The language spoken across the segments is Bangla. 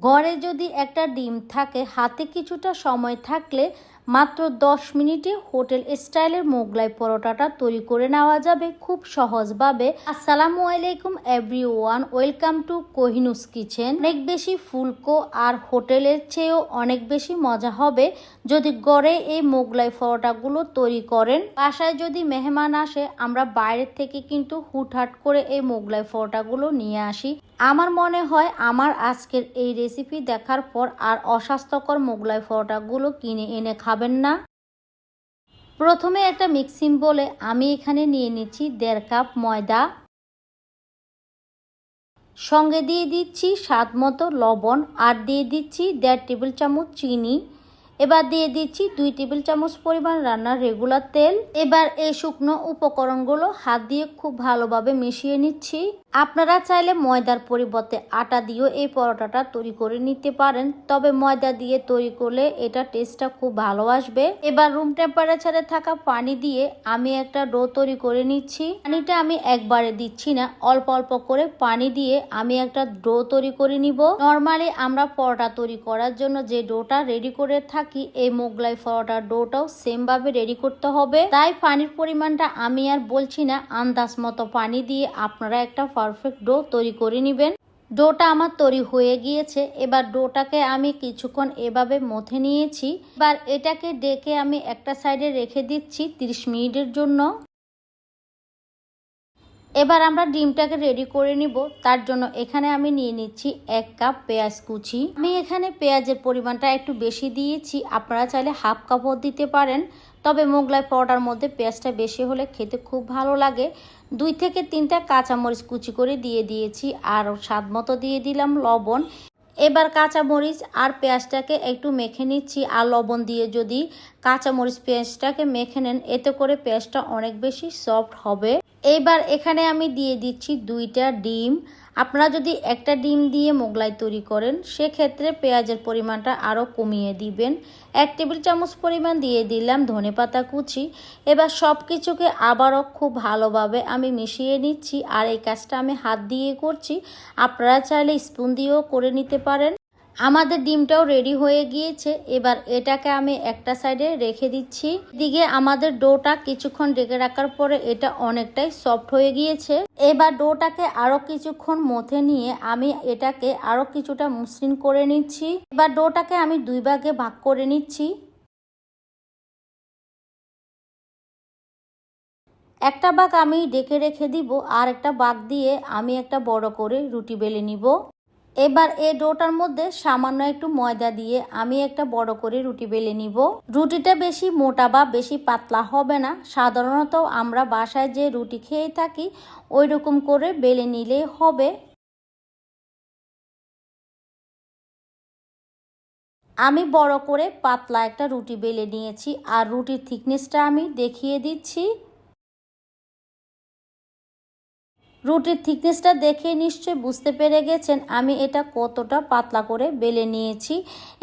ঘরে যদি একটা ডিম থাকে হাতে কিছুটা সময় থাকলে মাত্র দশ মিনিটে হোটেল স্টাইলের মোগলাই পরোটাটা তৈরি করে নেওয়া যাবে খুব সহজভাবে। আসসালামু আলাইকুম every one welcome to কোহিনুস kitchen. অনেক বেশি ফুলকো আর হোটেলের চেয়েও অনেক বেশি মজা হবে যদি গড়ে এই মোগলাই পরোটাগুলো তৈরি করেন। বাসায় যদি মেহমান আসে, আমরা বাইরের থেকে কিন্তু হুটহাট করে এই মোগলাই পরোটাগুলো নিয়ে আসি। আমার মনে হয় আমার আজকের এই রেসিপি দেখার পর আর অস্বাস্থ্যকর মোগলাই পরোটাগুলো কিনে এনে খাবেন না। প্রথমে একটা মিক্সিং বলে আমি এখানে নিয়ে নিচ্ছি দেড় কাপ ময়দা। সঙ্গে দিয়ে দিচ্ছি স্বাদ মতো লবণ আর দিয়ে দিচ্ছি দেড় টেবিল চামচ চিনি। এবার দিয়ে দিচ্ছি দুই টেবিল চামচ পরিমাণ রান্নার রেগুলার তেল। এবার এই শুকনো উপকরণগুলো হাত দিয়ে খুব ভালোভাবে মিশিয়ে নিচ্ছি। আপনারা চাইলে ময়দার পরিবর্তে আটা দিয়েও এই পরোটাটা তৈরি করে নিতে পারেন। তবে ময়দা দিয়ে তৈরি করলে এটা টেস্টটা খুব ভালো আসবে। এবার রুম টেম্পারেচারে থাকা পানি দিয়ে আমি একটা ডো তৈরি করে নিচ্ছি। পানিটা আমি একবারে দিচ্ছি না, অল্প অল্প করে পানি দিয়ে আমি একটা ডো তৈরি করে নিব। নর্মালি আমরা পরোটা তৈরি করার জন্য যে ডোটা রেডি করে থাকি, এই মোগলাই পরোটার ডোটাও সেম ভাবে রেডি করতে হবে। তাই পানির পরিমাণটা আমি আর বলছি না, আন্দাজ মতো পানি দিয়ে আপনারা একটা পারফেক্ট ডো তৈরি করে নেবেন। ডোটা আমার তৈরি হয়ে গিয়েছে। এবার ডোটাকে আমি কিছুক্ষণ এভাবে মথে নিয়েছি। এবার এটাকে ডেকে আমি একটা সাইডে রেখে দিচ্ছি 30 মিনিটের জন্য। এবার আমরা ডিমটাকে রেডি করে নিব। তার জন্য এখানে আমি নিয়ে নিচ্ছি এক কাপ পেঁয়াজ কুচি। আমি এখানে পেঁয়াজের পরিমাণটা একটু বেশি দিয়েছি। আপনারা চাইলে হাফ কাপও দিতে পারেন। তবে মোগলাই পাউডার মধ্যে পেঁয়াজটা বেশি হলে খেতে খুব ভালো লাগে। দুই থেকে তিনটা কাঁচামরিচ কুচি করে দিয়ে দিয়েছি। আর স্বাদ মতো দিয়ে দিলাম লবণ। এবার কাঁচামরিচ আর পেঁয়াজটাকে একটু মেখে নিচ্ছি, আর লবণ দিয়ে যদি কাঁচামরিচ পেঁয়াজটাকে মেখে নেন, এতে করে পেঁয়াজটা অনেক বেশি সফট হবে। এবার এখানে আমি দিয়ে দিচ্ছি দুইটা ডিম। আপনারা যদি একটা ডিম দিয়ে মোগলাই তৈরি করেন, সেক্ষেত্রে পেঁয়াজের পরিমাণটা আরও কমিয়ে দিবেন। এক টেবিল চামচ পরিমাণ দিয়ে দিলাম ধনে পাতা কুচি। এবার সব কিছুকে আবারও খুব ভালোভাবে আমি মিশিয়ে নিচ্ছি, আর এই কাজটা আমি হাত দিয়ে করছি। আপনারা চাইলে স্পুন দিয়েও করে নিতে পারেন। আমাদের ডিমটাও রেডি হয়ে গিয়েছে। এবার এটাকে আমি একটা সাইডে রেখে দিচ্ছি। দিকে আমাদের ডোটা কিছুক্ষণ রেখে রাখার পরে এটা অনেকটাই সফট হয়ে গিয়েছে। এবার ডোটাকে আরও কিছুক্ষণ মথে নিয়ে আমি এটাকে আরও কিছুটা মসৃণ করে নিচ্ছি। এবার ডোটাকে আমি দুই ভাগে ভাগ করে নিচ্ছি। একটা বাঘ আমি ডেকে রেখে দিব, আর একটা বাঘ দিয়ে আমি একটা বড় করে রুটি বেলে নিব। এবার এই ডোটার মধ্যে সামান্য একটু ময়দা দিয়ে আমি একটা বড় করে রুটি বেলে নিব। রুটিটা বেশি মোটা বা বেশি পাতলা হবে না। সাধারণত আমরা বাসায় যে রুটি খেয়ে থাকি ওই রকম করে বেলে নিলেই হবে। আমি বড় করে পাতলা একটা রুটি বেলে নিয়েছি, আর রুটির থিকনেসটা আমি দেখিয়ে দিচ্ছি। রুটির থিকনেসটা দেখে নিশ্চয়ই বুঝতে পেরে গেছেন আমি এটা কতটা পাতলা করে বেলে নিয়েছি।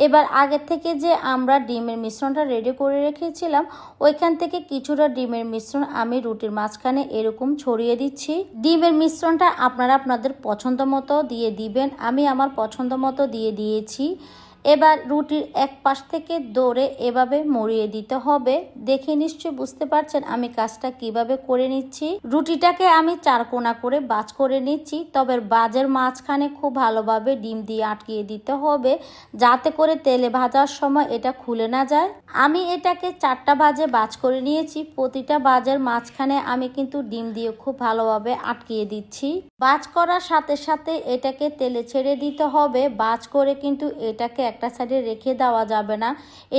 এবার আগের থেকে যে আমরা ডিমের মিশ্রণটা রেডি করে রেখেছিলাম, ওইখান থেকে কিছুটা ডিমের মিশ্রণ আমি রুটির মাঝখানে এরকম ছড়িয়ে দিচ্ছি। ডিমের মিশ্রণটা আপনারা আপনাদের পছন্দ মতো দিয়ে দিবেন, আমি আমার পছন্দ মতো দিয়ে দিয়েছি। এবার রুটির এক পাশ থেকে দৌড়ে এভাবে মরিয়ে দিতে হবে। দেখে নিশ্চয়ই বুঝতে পারছেন আমি কাজটা কীভাবে করে নিচ্ছি। রুটিটাকে আমি চার কোনা করে বাজ করে নিচ্ছি, তবে বাজের মাঝখানে খুব ভালোভাবে ডিম দিয়ে আটকিয়ে দিতে হবে, যাতে করে তেলে ভাজার সময় এটা খুলে না যায়। আমি এটাকে চারটা বাজে বাজ করে নিয়েছি, প্রতিটা বাজের মাঝখানে আমি কিন্তু ডিম দিয়ে খুব ভালোভাবে আটকিয়ে দিচ্ছি। বাজ করার সাথে সাথে এটাকে তেলে ছেড়ে দিতে হবে, বাজ করে কিন্তু এটাকে একটা সাইডে রেখে দেওয়া যাবে না।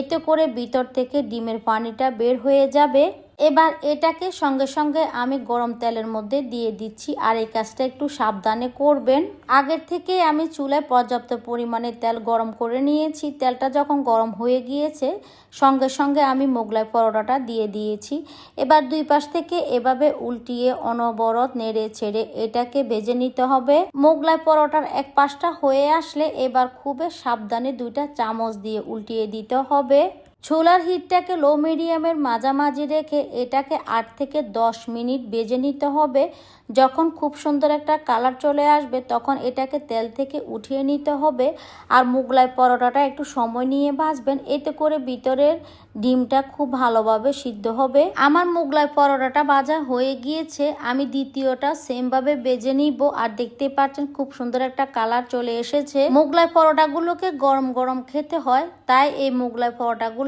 এতে করে ভিতর থেকে ডিমের পানিটা বের হয়ে যাবে। এবার এটাকে সঙ্গে সঙ্গে আমি গরম তেলের মধ্যে দিয়ে দিচ্ছি আর এই কাজটা একটু সাবধানে করবেন। আগের থেকে আমি চুলায় পর্যাপ্ত পরিমাণে তেল গরম করে নিয়েছি। তেলটা যখন গরম হয়ে গিয়েছে, সঙ্গে সঙ্গে আমি মোগলাই পরোটাটা দিয়ে দিয়েছি। এবার দুই পাশ থেকে এভাবে উল্টিয়ে অনবরত নেড়ে ছেড়ে এটাকে ভেজে নিতে হবে। মোগলাই পরোটার এক পাশটা হয়ে আসলে এবার খুবই সাবধানে দুইটা চামচ দিয়ে উল্টিয়ে দিতে হবে। ছোলার হিটটাকে লো মিডিয়ামের মাঝামাঝি রেখে এটাকে আট থেকে দশ মিনিট বেজে নিতে হবে। যখন খুব সুন্দর একটা কালার চলে আসবে, তখন এটাকে তেল থেকে উঠিয়ে নিতে হবে। আর মুগলাই পরোটাটা একটু সময় নিয়ে ভাজবেন। এতে করে ভিতরের ডিমটা খুব ভালোভাবে সিদ্ধ হবে। আমার মুগলাই পরোটাটা ভাজা হয়ে গিয়েছে। আমি দ্বিতীয়টা সেমভাবে বেজে নিব। আর দেখতে পাচ্ছেন খুব সুন্দর একটা কালার চলে এসেছে। মুগলাই পরোটাগুলোকে গরম গরম খেতে হয়। তাই এই মুগলাই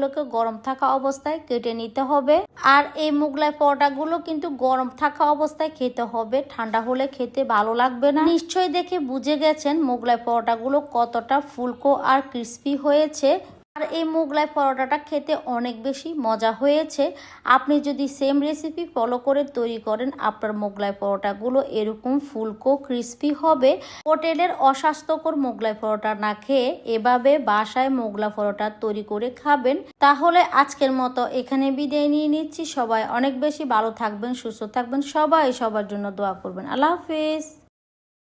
পরোটাগুলোকে গরম থাকা অবস্থায় কেটে নিতে হবে। আর এই মুগলাই পরোটাগুলো কিন্তু গরম থাকা অবস্থায় খেতে হবে। ঠান্ডা হলে খেতে ভালো লাগবে না। নিশ্চয়ই দেখে বুঝে গেছেন মুগলাই পরোটাগুলো কতটা ফুলকো আর ক্রিস্পি হয়েছে। আর এই মোগলাই পরোটাটা খেতে অনেক বেশি মজা হয়েছে। আপনি যদি সেম রেসিপি ফলো করে তৈরি করেন, আপনার মোগলাই পরোটাগুলো এরকম ফুলকো ক্রিস্পি হবে। হোটেলের অস্বাস্থ্যকর মোগলাই পরোটা না খেয়ে এভাবে বাসায় মোগলাই পরোটা তৈরি করে খাবেন। তাহলে আজকের মতো এখানে বিদায় নিয়ে নিচ্ছি। সবাই অনেক বেশি ভালো থাকবেন, সুস্থ থাকবেন। সবাই সবার জন্য দোয়া করবেন। আল্লাহ হাফিজ।